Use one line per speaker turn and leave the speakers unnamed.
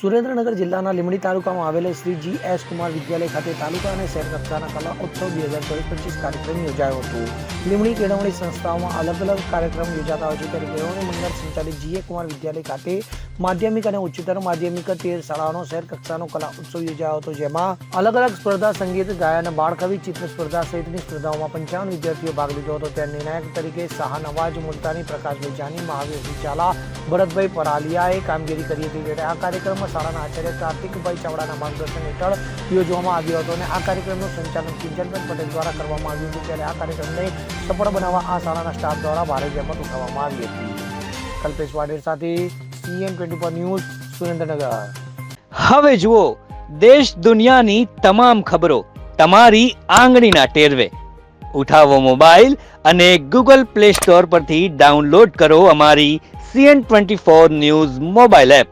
સુરેન્દ્રનગર જિલ્લાના લીમડી તાલુકામાં આવેલ શ્રી જી એસ કુમાર વિદ્યાલય ખાતે તાલુકા અને શહેર કક્ષાના કલા ઉત્સવ બે હજાર ચોવીસ પચીસ કાર્યક્રમ યોજાયો હતો. લીમડી કેળવણી સંસ્થાઓમાં અલગ અલગ કાર્યક્રમ યોજાતા હોય છે. ત્યારે કેળવણી મંડળ સંચાલિત જી એ કુમાર વિદ્યાલય ખાતે માધ્યમિક અને ઉચ્ચતર માધ્યમિક તેર શાળાઓનો શહેર કક્ષાનો કલા ઉત્સવ યોજાયો હતો. જેમાં અલગ અલગ સ્પર્ધા, સંગીત, ગાયન, બાળકવિ, ચિત્ર સ્પર્ધા સહિતની સ્પર્ધાઓમાં પંચાવન વિદ્યાર્થીઓ ભાગ લીધો હતો. ત્યાં નિર્ણાયક તરીકે શાહનવાજ મુલતાની, પ્રકાશભાઈ જાની, મહાવીર ઝાલા ભરતભાઈ પરાલિયાએ કામગીરી કરી હતી. જ્યારે આ કાર્યક્રમમાં શાળાના આચાર્ય કાર્તિકભાઈ ચાવડાના માર્ગદર્શન હેઠળ યોજવામાં આવ્યો હતો અને આ કાર્યક્રમનું સંચાલન કિંજલબેન પટેલ દ્વારા કરવામાં આવ્યું હતું. ત્યારે આ કાર્યક્રમને સફળ બનાવવા આ શાળાના સ્ટાફ દ્વારા ભારે જહેમત ઉઠાવવામાં આવી હતી. કલ્પેશ વાડેર સાથે CM twenty four news, Surendranagar.
હવે જુઓ, દેશ દુનિયાની તમામ ખબરો તમારી આંગળીના ટેરવે. ઉઠાવો મોબાઈલ અને ગૂગલ પ્લે સ્ટોર પરથી ડાઉનલોડ કરો અમારી CN twenty four news mobile app.